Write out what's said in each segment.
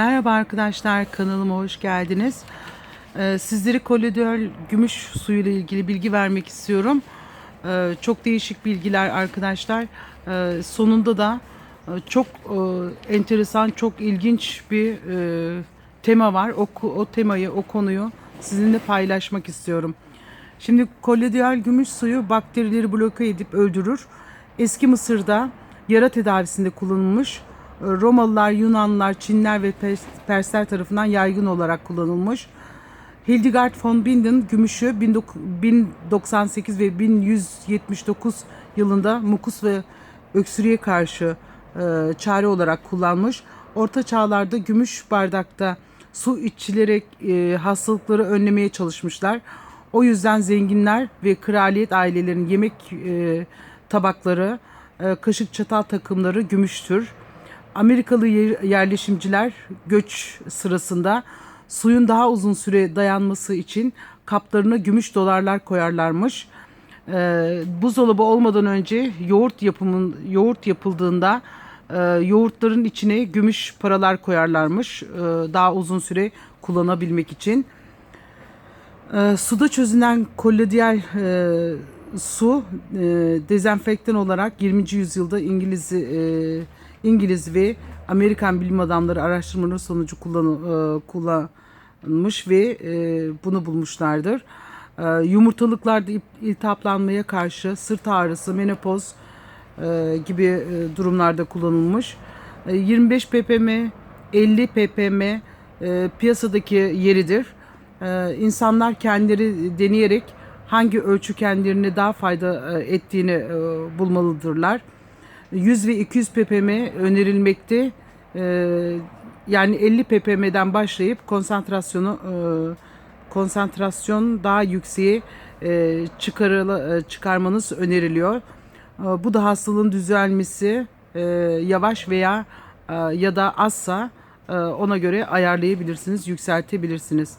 Merhaba arkadaşlar kanalıma hoş geldiniz. Ee, sizlere kolidör gümüş suyu ile ilgili bilgi vermek istiyorum. Ee, çok değişik bilgiler arkadaşlar. Ee, sonunda da e, çok e, enteresan, çok ilginç bir e, tema var. O, o temayı, o konuyu sizinle paylaşmak istiyorum. Şimdi kolidör gümüş suyu bakterileri bloke edip öldürür. Eski Mısır'da yara tedavisinde kullanılmış. Romalılar, Yunanlılar, Çinler ve Pers- Persler tarafından yaygın olarak kullanılmış. Hildegard von Bingen gümüşü 19- 1098 ve 1179 yılında mukus ve öksürüğe karşı e, çare olarak kullanmış. Orta çağlarda gümüş bardakta su içilerek e, hastalıkları önlemeye çalışmışlar. O yüzden zenginler ve kraliyet ailelerinin yemek e, tabakları, e, kaşık çatal takımları gümüştür. Amerikalı yer- yerleşimciler göç sırasında suyun daha uzun süre dayanması için kaplarına gümüş dolarlar koyarlarmış. Ee, buzdolabı olmadan önce yoğurt yapımın yoğurt yapıldığında e, yoğurtların içine gümüş paralar koyarlarmış e, daha uzun süre kullanabilmek için. E, suda çözünen kolodiyal e, su e, dezenfektan olarak 20. yüzyılda İngiliz e, İngiliz ve Amerikan bilim adamları araştırmaları sonucu kullan, e, kullanmış ve e, bunu bulmuşlardır. E, yumurtalıklarda iltihaplanmaya karşı sırt ağrısı, menopoz gibi durumlarda kullanılmış. E, 25 ppm, 50 ppm piyasadaki yeridir. İnsanlar kendileri deneyerek hangi ölçü kendilerine daha fayda ettiğini bulmalıdırlar. 100 ve 200 ppm önerilmekte. E, yani 50 ppm'den başlayıp konsantrasyonu e, konsantrasyon daha yükseğe e, e, çıkarmanız öneriliyor. E, Bu da hastalığın düzelmesi yavaş veya ya da azsa ona göre ayarlayabilirsiniz, yükseltebilirsiniz.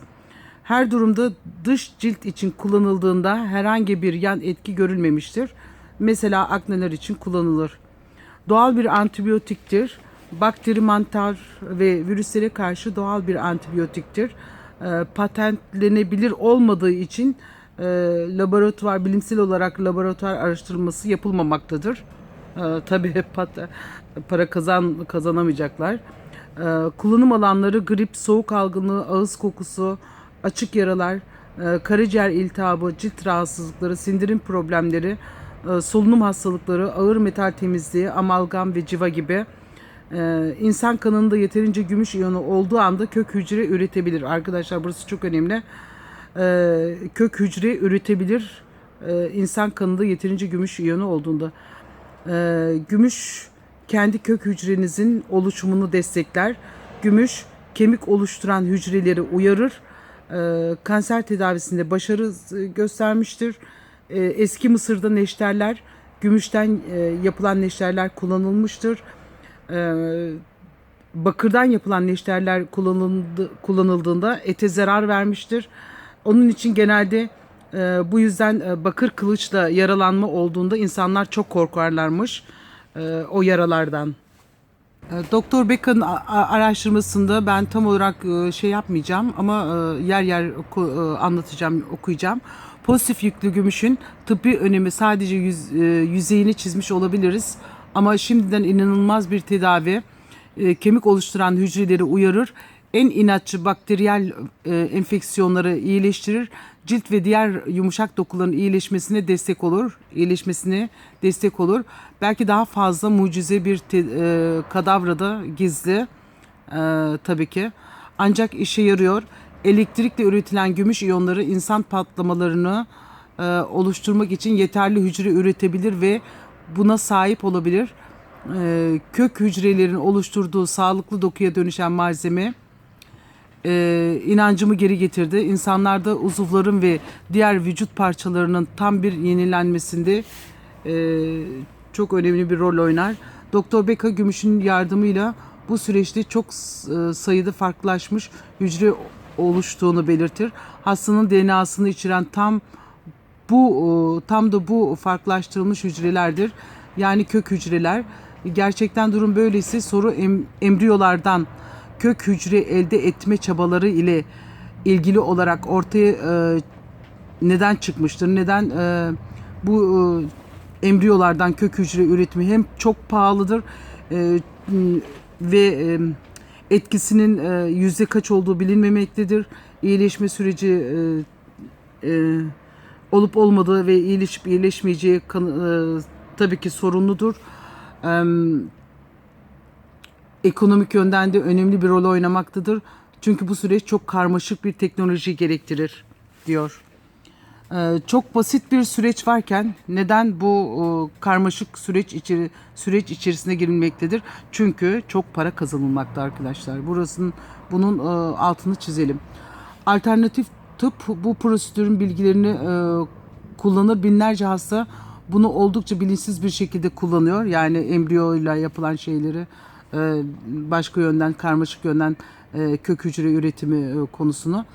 Her durumda dış cilt için kullanıldığında herhangi bir yan etki görülmemiştir. Mesela akneler için kullanılır. Doğal bir antibiyotiktir. Bakteri, mantar ve virüslere karşı doğal bir antibiyotiktir. E, patentlenebilir olmadığı için e, laboratuvar bilimsel olarak laboratuvar araştırması yapılmamaktadır. E, tabii pat- para kazan kazanamayacaklar. E, kullanım alanları grip, soğuk algınlığı, ağız kokusu, açık yaralar, e, karaciğer iltihabı, cilt rahatsızlıkları, sindirim problemleri, solunum hastalıkları, ağır metal temizliği, amalgam ve civa gibi e, insan kanında yeterince gümüş iyonu olduğu anda kök hücre üretebilir. Arkadaşlar burası çok önemli. E, kök hücre üretebilir e, insan kanında yeterince gümüş iyonu olduğunda. E, gümüş kendi kök hücrenizin oluşumunu destekler. Gümüş kemik oluşturan hücreleri uyarır. E, kanser tedavisinde başarı göstermiştir. E, eski Mısır'da neşterler, gümüşten e, yapılan neşterler kullanılmıştır. E, bakırdan yapılan neşterler kullanıldı, kullanıldığında ete zarar vermiştir. Onun için genelde e, bu yüzden e, bakır kılıçla yaralanma olduğunda insanlar çok korkarlarmış e, o yaralardan. E, Doktor a- araştırmasında ben tam olarak e, şey yapmayacağım ama e, yer yer anlatacağım, okuyacağım. Pozitif yüklü gümüşün tıbbi önemi sadece yüz- e, yüzeyini çizmiş olabiliriz ama şimdiden inanılmaz bir tedavi e, kemik oluşturan hücreleri uyarır. En inatçı bakteriyel e, enfeksiyonları iyileştirir. Cilt ve diğer yumuşak dokuların iyileşmesine destek olur. iyileşmesine destek olur. Belki daha fazla mucize bir te, e, kadavrada gizli e, tabii ki. Ancak işe yarıyor. Elektrikle üretilen gümüş iyonları insan patlamalarını e, oluşturmak için yeterli hücre üretebilir ve buna sahip olabilir. E, kök hücrelerin oluşturduğu sağlıklı dokuya dönüşen malzeme e, inancımı geri getirdi. İnsanlarda uzuvların ve diğer vücut parçalarının tam bir yenilenmesinde e, çok önemli bir rol oynar. Doktor Beka Gümüş'ün yardımıyla bu süreçte çok e, sayıda farklılaşmış hücre oluştuğunu belirtir. Hastanın DNA'sını içeren tam bu e, tam da bu farklılaştırılmış hücrelerdir. Yani kök hücreler. Gerçekten durum böyleyse soru em- embriyolardan kök hücre elde etme çabaları ile ilgili olarak ortaya e, neden çıkmıştır? Neden e, bu e, embriyolardan kök hücre üretimi hem çok pahalıdır e, ve e, etkisinin e, yüzde kaç olduğu bilinmemektedir. İyileşme süreci e, e, olup olmadığı ve iyileşip iyileşmeyeceği kan- e, tabii ki sorunludur. E, ekonomik yönden de önemli bir rol oynamaktadır. Çünkü bu süreç çok karmaşık bir teknoloji gerektirir diyor. Ee, çok basit bir süreç varken neden bu e, karmaşık süreç içeri süreç içerisine girilmektedir? Çünkü çok para kazanılmakta arkadaşlar. Burasının bunun e, altını çizelim. Alternatif tıp bu prosedürün bilgilerini e, kullanır. Binlerce hasta bunu oldukça bilinçsiz bir şekilde kullanıyor. Yani embriyoyla yapılan şeyleri başka yönden karmaşık yönden kök hücre üretimi konusunu.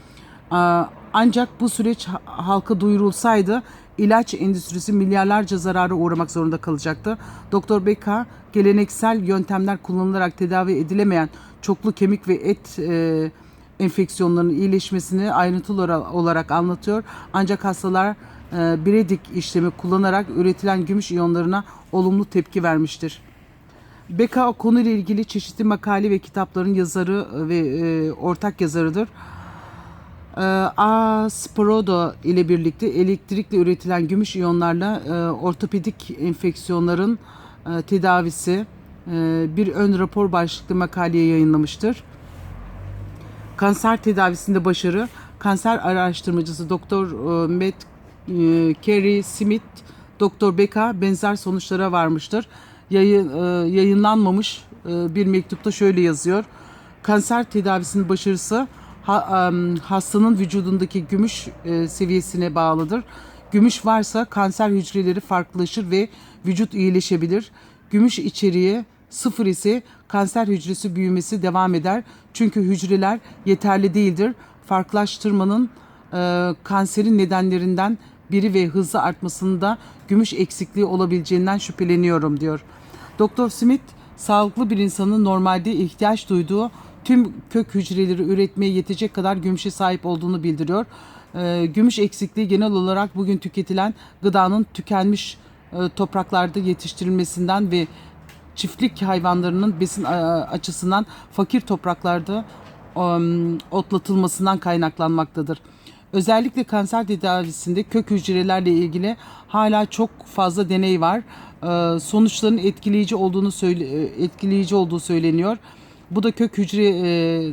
Ancak bu süreç ha- halka duyurulsaydı ilaç endüstrisi milyarlarca zarara uğramak zorunda kalacaktı. Doktor Beka geleneksel yöntemler kullanılarak tedavi edilemeyen çoklu kemik ve et e, enfeksiyonlarının iyileşmesini ayrıntılı olarak anlatıyor. Ancak hastalar e, Biredik işlemi kullanarak üretilen gümüş iyonlarına olumlu tepki vermiştir. Beka konuyla ilgili çeşitli makale ve kitapların yazarı ve e, ortak yazarıdır. E, A. Sprodo ile birlikte elektrikle üretilen gümüş iyonlarla e, ortopedik enfeksiyonların e, tedavisi e, bir ön rapor başlıklı makaleyi yayınlamıştır. Kanser tedavisinde başarı, kanser araştırmacısı Doktor e, Matt e, Carey Smith, Doktor Beka benzer sonuçlara varmıştır. Yayın, e, yayınlanmamış e, bir mektupta şöyle yazıyor. Kanser tedavisinin başarısı hastanın vücudundaki gümüş e, seviyesine bağlıdır. Gümüş varsa kanser hücreleri farklılaşır ve vücut iyileşebilir. Gümüş içeriği sıfır ise kanser hücresi büyümesi devam eder. Çünkü hücreler yeterli değildir. Farklılaştırmanın e, kanserin nedenlerinden biri ve hızlı artmasında gümüş eksikliği olabileceğinden şüpheleniyorum diyor. Doktor Smith sağlıklı bir insanın normalde ihtiyaç duyduğu tüm kök hücreleri üretmeye yetecek kadar gümüşe sahip olduğunu bildiriyor. Ee, gümüş eksikliği genel olarak bugün tüketilen gıdanın tükenmiş e, topraklarda yetiştirilmesinden ve çiftlik hayvanlarının besin e, açısından fakir topraklarda um, otlatılmasından kaynaklanmaktadır. Özellikle kanser tedavisinde kök hücrelerle ilgili hala çok fazla deney var. Sonuçların etkileyici olduğunu e, etkileyici olduğu söyleniyor. Bu da kök hücre e,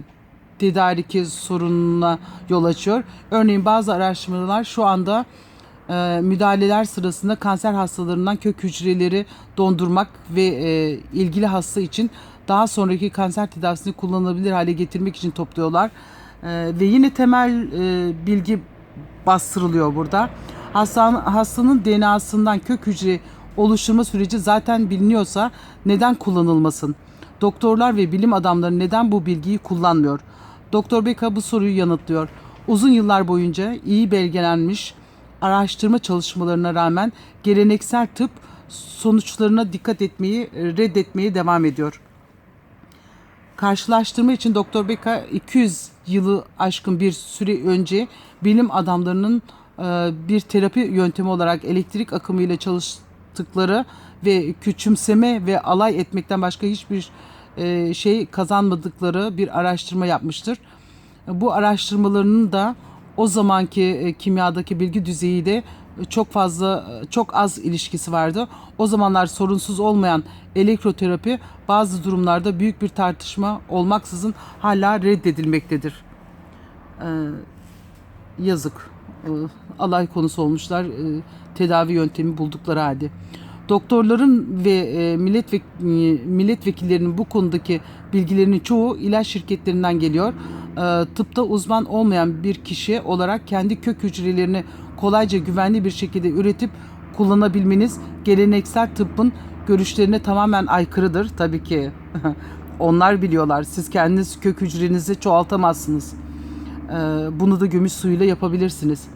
tedariki sorununa yol açıyor. Örneğin bazı araştırmalar şu anda e, müdahaleler sırasında kanser hastalarından kök hücreleri dondurmak ve e, ilgili hasta için daha sonraki kanser tedavisini kullanılabilir hale getirmek için topluyorlar. E, ve yine temel e, bilgi bastırılıyor burada. Hastan, hastanın DNA'sından kök hücre oluşturma süreci zaten biliniyorsa neden kullanılmasın? Doktorlar ve bilim adamları neden bu bilgiyi kullanmıyor? Doktor Beka bu soruyu yanıtlıyor. Uzun yıllar boyunca iyi belgelenmiş araştırma çalışmalarına rağmen geleneksel tıp sonuçlarına dikkat etmeyi, reddetmeye devam ediyor. Karşılaştırma için Doktor Beka 200 yılı aşkın bir süre önce bilim adamlarının e, bir terapi yöntemi olarak elektrik akımıyla çalıştıkları ve küçümseme ve alay etmekten başka hiçbir e, şey kazanmadıkları bir araştırma yapmıştır. Bu araştırmalarının da o zamanki e, kimyadaki bilgi düzeyiyle çok fazla çok az ilişkisi vardı. O zamanlar sorunsuz olmayan elektroterapi bazı durumlarda büyük bir tartışma olmaksızın hala reddedilmektedir. Ee, yazık. Ee, alay konusu olmuşlar e, tedavi yöntemi buldukları halde. Doktorların ve e, millet ve e, milletvekillerinin bu konudaki bilgilerinin çoğu ilaç şirketlerinden geliyor. E, tıpta uzman olmayan bir kişi olarak kendi kök hücrelerini kolayca güvenli bir şekilde üretip kullanabilmeniz geleneksel tıbbın görüşlerine tamamen aykırıdır. Tabii ki onlar biliyorlar. Siz kendiniz kök hücrenizi çoğaltamazsınız. E, bunu da gümüş suyuyla yapabilirsiniz.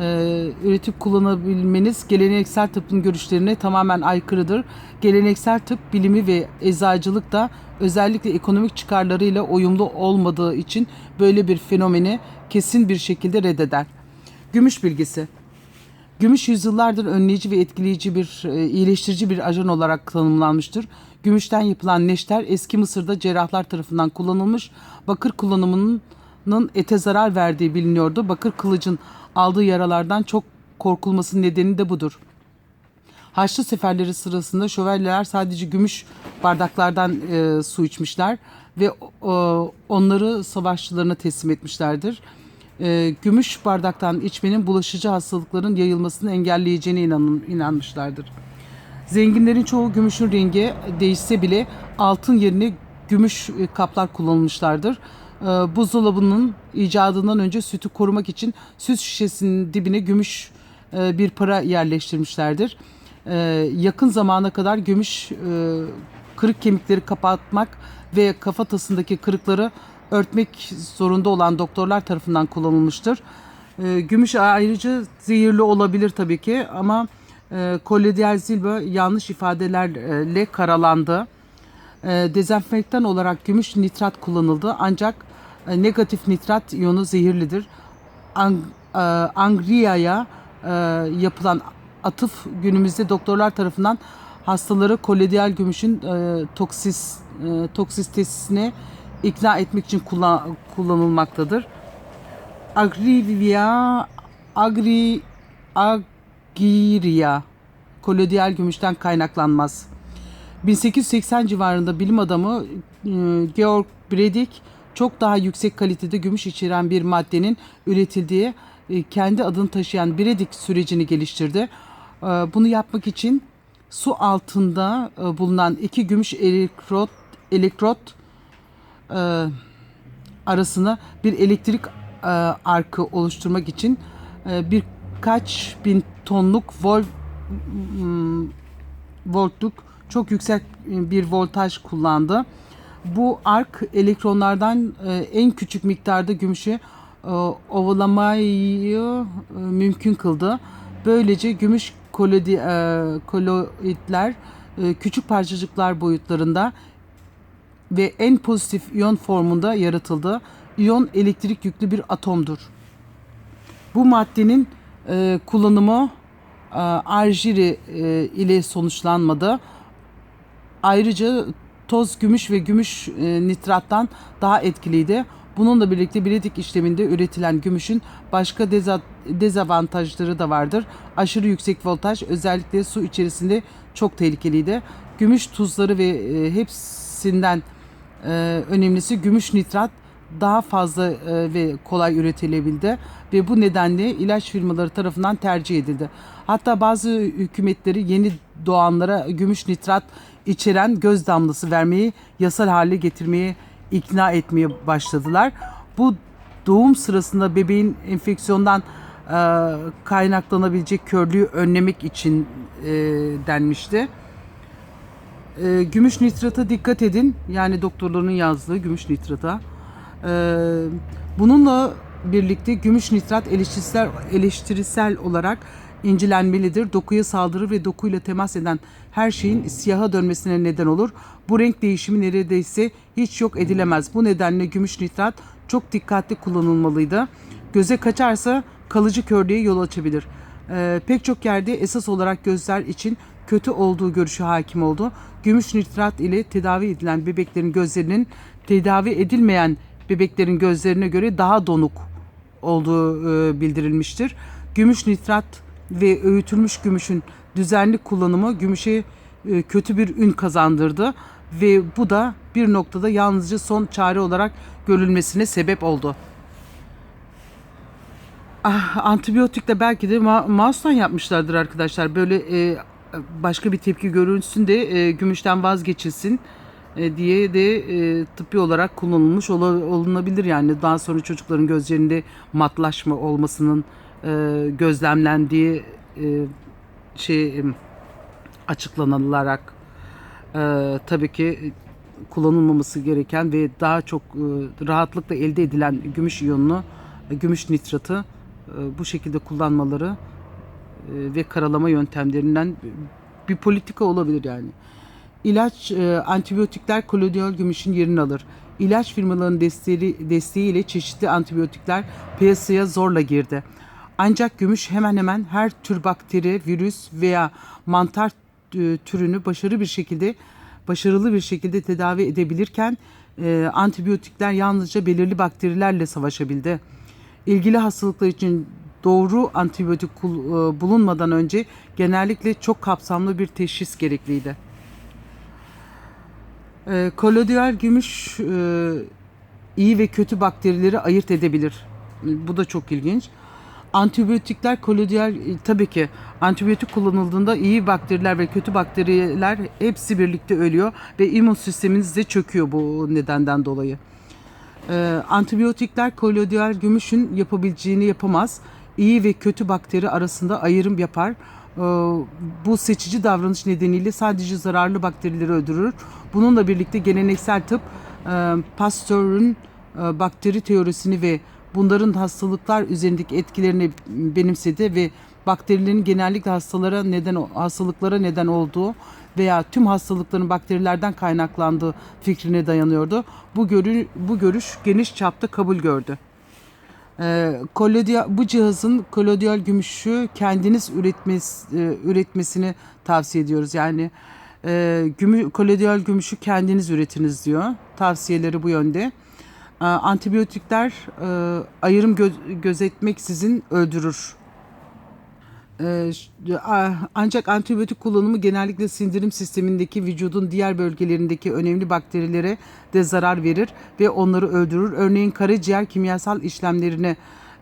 E, üretip kullanabilmeniz geleneksel tıbbın görüşlerine tamamen aykırıdır. Geleneksel tıp bilimi ve eczacılık da özellikle ekonomik çıkarlarıyla uyumlu olmadığı için böyle bir fenomeni kesin bir şekilde reddeder. Gümüş bilgisi. Gümüş yüzyıllardır önleyici ve etkileyici bir, e, iyileştirici bir ajan olarak tanımlanmıştır. Gümüşten yapılan neşter eski Mısır'da cerrahlar tarafından kullanılmış. Bakır kullanımının ete zarar verdiği biliniyordu. Bakır kılıcın aldığı yaralardan çok korkulmasının nedeni de budur. Haçlı seferleri sırasında şövalyeler sadece gümüş bardaklardan e, su içmişler ve e, onları savaşçılarına teslim etmişlerdir. E, gümüş bardaktan içmenin bulaşıcı hastalıkların yayılmasını engelleyeceğine inan, inanmışlardır. Zenginlerin çoğu gümüşün rengi değişse bile altın yerine gümüş e, kaplar kullanılmışlardır. E, buzdolabının icadından önce sütü korumak için süt şişesinin dibine gümüş e, bir para yerleştirmişlerdir. E, yakın zamana kadar gümüş kırık kemikleri kapatmak ve kafatasındaki kırıkları örtmek zorunda olan doktorlar tarafından kullanılmıştır. Gümüş ayrıca zehirli olabilir tabii ki ama Collodial Zilba yanlış ifadelerle karalandı. Dezenfektan olarak gümüş nitrat kullanıldı ancak negatif nitrat iyonu zehirlidir. Ang, e, Angria'ya e, yapılan atıf günümüzde doktorlar tarafından hastaları kolodial gümüşün e, toksis e, toksisitesine ikna etmek için kullan, kullanılmaktadır. Agrivia agri agiria kolodial gümüşten kaynaklanmaz. 1880 civarında bilim adamı e, Georg Bredig çok daha yüksek kalitede gümüş içeren bir maddenin üretildiği e, kendi adını taşıyan Bredig sürecini geliştirdi. E, Bunu yapmak için su altında e, bulunan iki gümüş elektrot elektrot arasına bir elektrik arkı oluşturmak için birkaç bin tonluk vol m, voltluk çok yüksek bir voltaj kullandı. Bu ark elektronlardan e, en küçük miktarda gümüşü e, ovalamayı e, mümkün kıldı. Böylece gümüş kolodi, koloidler küçük parçacıklar boyutlarında ve en pozitif iyon formunda yaratıldı. İyon elektrik yüklü bir atomdur. Bu maddenin kullanımı e, arjiri ile sonuçlanmadı. Ayrıca toz gümüş ve gümüş e, nitrattan daha etkiliydi. Bununla birlikte biletik işleminde üretilen gümüşün başka deza- dezavantajları da vardır. Aşırı yüksek voltaj özellikle su içerisinde çok tehlikeliydi. Gümüş tuzları ve e, hepsinden e, önemlisi gümüş nitrat daha fazla e, ve kolay üretilebildi ve bu nedenle ilaç firmaları tarafından tercih edildi. Hatta bazı hükümetleri yeni doğanlara gümüş nitrat içeren göz damlası vermeyi yasal hale getirmeye ikna etmeye başladılar. Bu doğum sırasında bebeğin enfeksiyondan e, kaynaklanabilecek körlüğü önlemek için e, denmişti. E, gümüş nitrata dikkat edin. Yani doktorların yazdığı gümüş nitrata. E, bununla birlikte gümüş nitrat eleştirisel, eleştirisel olarak incelenmelidir. Dokuya saldırır ve dokuyla temas eden her şeyin siyaha dönmesine neden olur. Bu renk değişimi neredeyse hiç yok edilemez. Bu nedenle gümüş nitrat çok dikkatli kullanılmalıydı. Göze kaçarsa kalıcı körlüğe yol açabilir. Ee, pek çok yerde esas olarak gözler için kötü olduğu görüşü hakim oldu. Gümüş nitrat ile tedavi edilen bebeklerin gözlerinin tedavi edilmeyen bebeklerin gözlerine göre daha donuk olduğu e, bildirilmiştir. Gümüş nitrat ve öğütülmüş gümüşün düzenli kullanımı gümüşe e, kötü bir ün kazandırdı ve bu da bir noktada yalnızca son çare olarak görülmesine sebep oldu. Ah, antibiyotik de belki de ma- mouse'tan yapmışlardır arkadaşlar. Böyle e, başka bir tepki görülsün de e, gümüşten vazgeçilsin diye de tıbbi olarak kullanılmış olunabilir yani. Daha sonra çocukların gözlerinde matlaşma olmasının e, gözlemlendiği e, şey açıklanılarak e, tabii ki kullanılmaması gereken ve daha çok e, rahatlıkla elde edilen gümüş iyonunu, e, gümüş nitratı e, bu şekilde kullanmaları e, ve karalama yöntemlerinden bir politika olabilir yani. İlaç, e, antibiyotikler kolonyal gümüşün yerini alır. İlaç firmalarının desteği, desteğiyle çeşitli antibiyotikler piyasaya zorla girdi. Ancak gümüş hemen hemen her tür bakteri, virüs veya mantar e, türünü başarılı bir şekilde başarılı bir şekilde tedavi edebilirken e, antibiyotikler yalnızca belirli bakterilerle savaşabildi. İlgili hastalıklar için doğru antibiyotik e, bulunmadan önce genellikle çok kapsamlı bir teşhis gerekliydi. E, kolonyal gümüş e, iyi ve kötü bakterileri ayırt edebilir. Bu da çok ilginç. Antibiyotikler kolonyal e, tabii ki antibiyotik kullanıldığında iyi bakteriler ve kötü bakteriler hepsi birlikte ölüyor ve immün sisteminiz de çöküyor bu nedenden dolayı. Ee, antibiyotikler kolonyal gümüşün yapabileceğini yapamaz. İyi ve kötü bakteri arasında ayrım yapar. Ee, bu seçici davranış nedeniyle sadece zararlı bakterileri öldürür. Bununla birlikte geleneksel tıp e, Pasteur'ün e, bakteri teorisini ve bunların hastalıklar üzerindeki etkilerini benimsedi ve bakterilerin genellikle hastalara neden hastalıklara neden olduğu veya tüm hastalıkların bakterilerden kaynaklandığı fikrine dayanıyordu. Bu görü, bu görüş geniş çapta kabul gördü. Ee, kolonyal, bu cihazın kolonyal gümüşü kendiniz üretmesi, e, üretmesini tavsiye ediyoruz. Yani e, gümü, kolonyal gümüşü kendiniz üretiniz diyor. Tavsiyeleri bu yönde. Ee, antibiyotikler e, ayrım gö- gözetmeksizin öldürür. Ee, ancak antibiyotik kullanımı genellikle sindirim sistemindeki vücudun diğer bölgelerindeki önemli bakterilere de zarar verir ve onları öldürür. Örneğin karaciğer kimyasal işlemlerini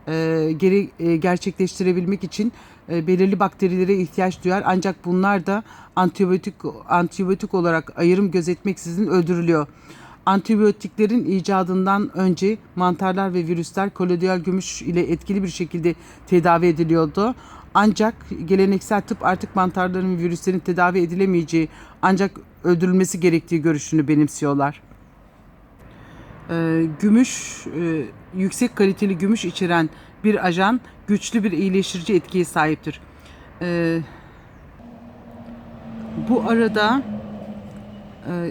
e, geri e, gerçekleştirebilmek için belirli bakterilere ihtiyaç duyar. Ancak bunlar da antibiyotik antibiyotik olarak ayrım gözetmeksizin öldürülüyor. Antibiyotiklerin icadından önce mantarlar ve virüsler kolonyal gümüş ile etkili bir şekilde tedavi ediliyordu. Ancak geleneksel tıp artık mantarların ve virüslerin tedavi edilemeyeceği ancak öldürülmesi gerektiği görüşünü benimsiyorlar. Ee, gümüş, e, yüksek kaliteli gümüş içeren bir ajan güçlü bir iyileştirici etkiye sahiptir. Ee, bu arada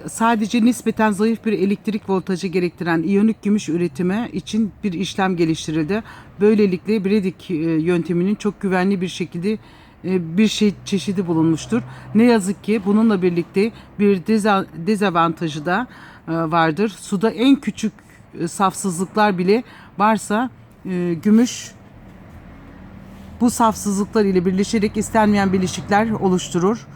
sadece nispeten zayıf bir elektrik voltajı gerektiren iyonik gümüş üretimi için bir işlem geliştirildi. Böylelikle Bredig e, yönteminin çok güvenli bir şekilde e, bir şey çeşidi bulunmuştur. Ne yazık ki bununla birlikte bir deza- dezavantajı da e, vardır. Suda en küçük e, safsızlıklar bile varsa e, gümüş bu safsızlıklar ile birleşerek istenmeyen bileşikler oluşturur.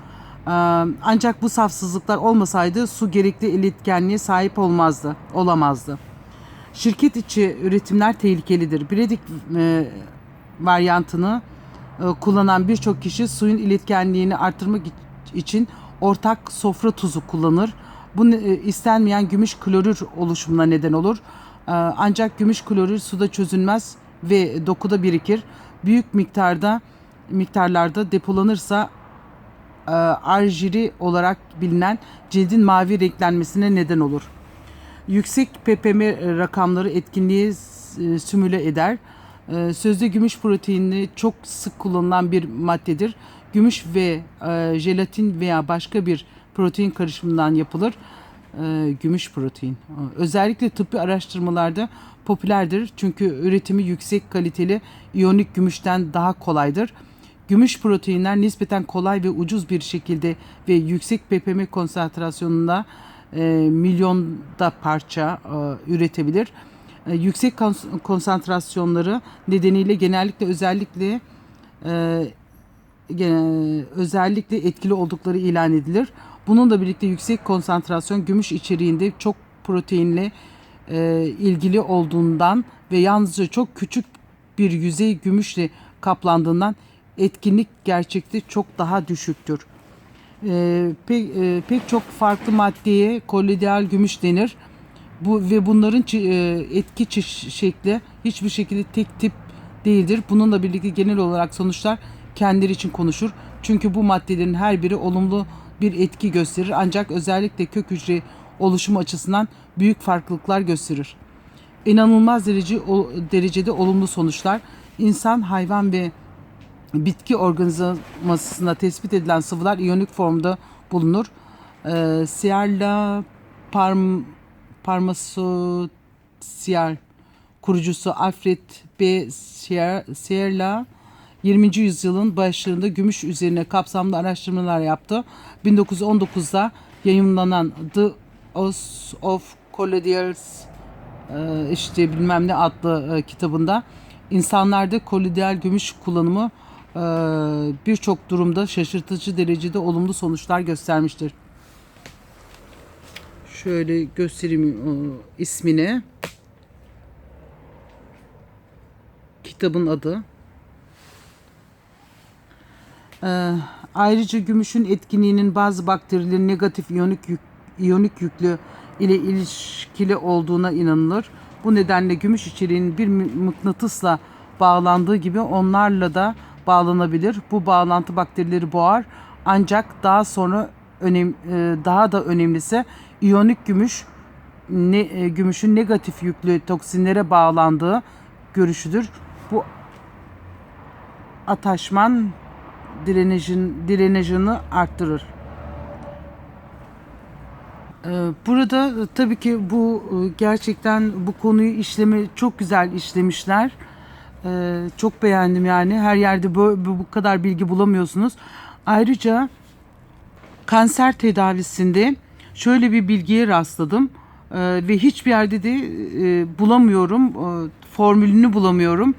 Ancak bu safsızlıklar olmasaydı su gerekli iletkenliğe sahip olmazdı, olamazdı. Şirket içi üretimler tehlikelidir. Bredig e, varyantını e, kullanan birçok kişi suyun iletkenliğini artırmak için ortak sofra tuzu kullanır. Bu e, istenmeyen gümüş klorür oluşumuna neden olur. Ee, Ancak gümüş klorür suda çözünmez ve dokuda birikir. Büyük miktarda miktarlarda depolanırsa e, arjiri olarak bilinen cildin mavi renklenmesine neden olur. Yüksek ppm rakamları etkinliği e, simüle eder. E, Sözde gümüş proteini çok sık kullanılan bir maddedir. Gümüş ve e, jelatin veya başka bir protein karışımından yapılır. E, Gümüş protein. Özellikle tıbbi araştırmalarda popülerdir. Çünkü üretimi yüksek kaliteli iyonik gümüşten daha kolaydır. Gümüş proteinler nispeten kolay ve ucuz bir şekilde ve yüksek ppm konsantrasyonunda e, milyonda parça e, üretebilir. E, yüksek kons- konsantrasyonları nedeniyle genellikle özellikle e, gene- özellikle etkili oldukları ilan edilir. Bununla birlikte yüksek konsantrasyon gümüş içeriğinde çok proteinle e, ilgili olduğundan ve yalnızca çok küçük bir yüzey gümüşle kaplandığından etkinlik gerçekte çok daha düşüktür. E, pek, e, pek çok farklı maddeye koloidal gümüş denir. Bu ve bunların e, etki şekli hiçbir şekilde tek tip değildir. Bununla birlikte genel olarak sonuçlar kendileri için konuşur. Çünkü bu maddelerin her biri olumlu bir etki gösterir ancak özellikle kök hücre oluşumu açısından büyük farklılıklar gösterir. İnanılmaz derece o, derecede olumlu sonuçlar insan, hayvan ve bitki organizmasında tespit edilen sıvılar iyonik formda bulunur. Ee, Sierra Parm Parmasocial kurucusu Alfred B. Sier- Sierra 20. yüzyılın başlarında gümüş üzerine kapsamlı araştırmalar yaptı. 1919'da yayımlanan The Oz of Colloidals e, işte bilmem ne adlı e, kitabında insanlarda koloidal gümüş kullanımı e, birçok durumda şaşırtıcı derecede olumlu sonuçlar göstermiştir. Şöyle göstereyim o ismini. Kitabın adı. Ee, ayrıca gümüşün etkinliğinin bazı bakterilerin negatif iyonik yük, iyonik yüklü ile ilişkili olduğuna inanılır. Bu nedenle gümüş içeriğinin bir mı- mıknatısla bağlandığı gibi onlarla da bağlanabilir. Bu bağlantı bakterileri boğar. Ancak daha sonra önem, e, daha da önemlisi iyonik gümüş ne, e, gümüşün negatif yüklü toksinlere bağlandığı görüşüdür. Bu ataşman direnejin, direnejini arttırır. Ee, Burada e, tabii ki bu e, gerçekten bu konuyu işleme çok güzel işlemişler. Ee, Çok beğendim yani. Her yerde bu, bu kadar bilgi bulamıyorsunuz. Ayrıca kanser tedavisinde şöyle bir bilgiye rastladım Ee, ve hiçbir yerde de e, bulamıyorum e, formülünü bulamıyorum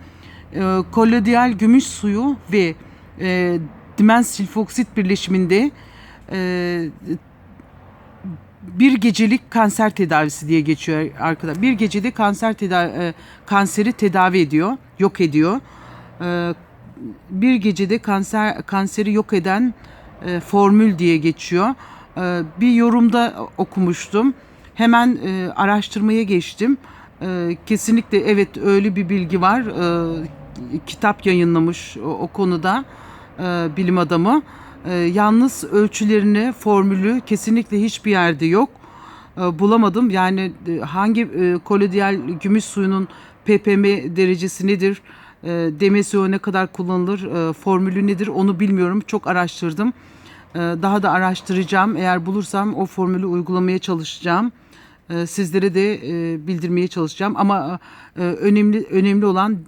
e, koloidal gümüş suyu ve e, dimensilfoksit birleşiminde e, bir gecelik kanser tedavisi diye geçiyor arkadaşlar. Bir gecede kanser tedavi e, kanseri tedavi ediyor, yok ediyor. E, bir gecede kanser kanseri yok eden e, formül diye geçiyor. Bir yorumda okumuştum. Hemen araştırmaya geçtim. Kesinlikle evet öyle bir bilgi var. Kitap yayınlamış o, konuda bilim adamı. E, yalnız ölçülerini, formülü kesinlikle hiçbir yerde yok. E, bulamadım. Yani e, hangi e, koloidal gümüş suyunun ppm derecesi nedir? E, DMSO ne kadar kullanılır? Formülü nedir? Onu bilmiyorum. Çok araştırdım. Daha da araştıracağım. Eğer bulursam o formülü uygulamaya çalışacağım. Sizlere de bildirmeye çalışacağım. Ama önemli önemli olan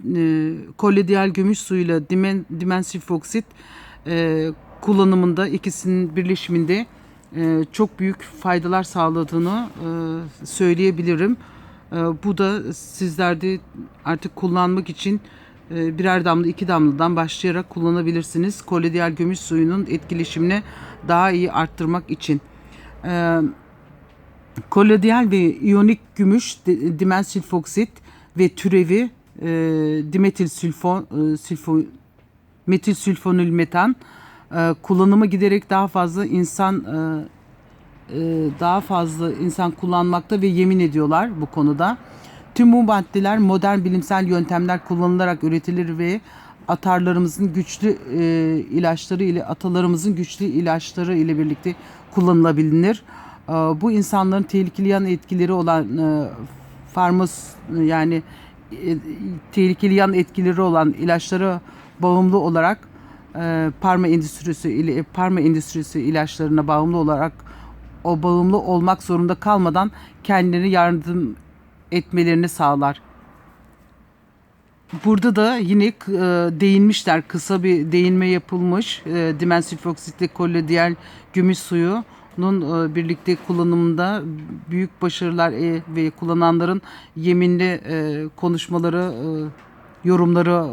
koloidal gümüş suyuyla dimen, dimensifoksit e, kullanımında ikisinin birleşiminde e, çok büyük faydalar sağladığını e, söyleyebilirim. E, bu da sizlerde artık kullanmak için birer damla iki damladan başlayarak kullanabilirsiniz. Koloidal gümüş suyunun etkileşimini daha iyi arttırmak için. E, ve iyonik gümüş di- dimensilfoksit ve türevi dimetil sülfon e, metil sülfonül metan e, kullanımı giderek daha fazla insan e, e, daha fazla insan kullanmakta ve yemin ediyorlar bu konuda. Tüm bu maddeler modern bilimsel yöntemler kullanılarak üretilir ve atarlarımızın güçlü e, ilaçları ile atalarımızın güçlü ilaçları ile birlikte kullanılabilir. E, bu insanların tehlikeli yan etkileri olan e, farmos yani e, tehlikeli yan etkileri olan ilaçlara bağımlı olarak e, parma endüstrisi parma endüstrisi ilaçlarına bağımlı olarak o bağımlı olmak zorunda kalmadan kendilerine yardım etmelerini sağlar. Burada da yine e, değinmişler. Kısa bir değinme yapılmış. E, dimensilfoksitle koloidal gümüş suyunun e, birlikte kullanımında büyük başarılar e, ve kullananların yeminli konuşmaları, yorumları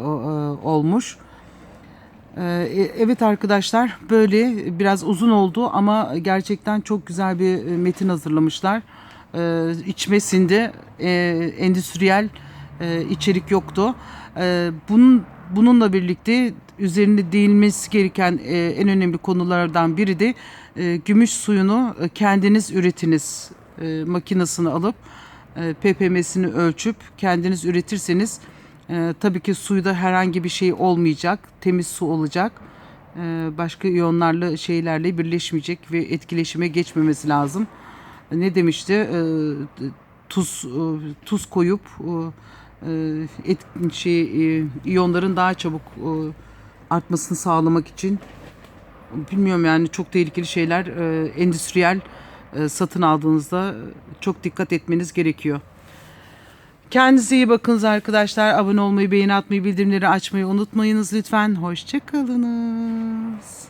olmuş. Ee, Evet arkadaşlar böyle biraz uzun oldu ama gerçekten çok güzel bir e, metin hazırlamışlar. Ee, İçmesinde e, endüstriyel e, içerik yoktu. Ee, Bunun, bununla birlikte üzerinde değinmesi gereken e, en önemli konulardan biri de e, gümüş suyunu e, kendiniz üretiniz e, makinesini alıp e, ppm'sini ölçüp kendiniz üretirseniz ee, tabii ki suyda herhangi bir şey olmayacak. Temiz su olacak. Ee, başka iyonlarla şeylerle birleşmeyecek ve etkileşime geçmemesi lazım. Ne demişti? Ee, tuz e, tuz koyup e, e, et şey e, iyonların daha çabuk e, artmasını sağlamak için bilmiyorum yani çok tehlikeli şeyler e, endüstriyel e, satın aldığınızda çok dikkat etmeniz gerekiyor. Kendinize iyi bakınız arkadaşlar. Abone olmayı, beğeni atmayı, bildirimleri açmayı unutmayınız lütfen. Hoşçakalınız.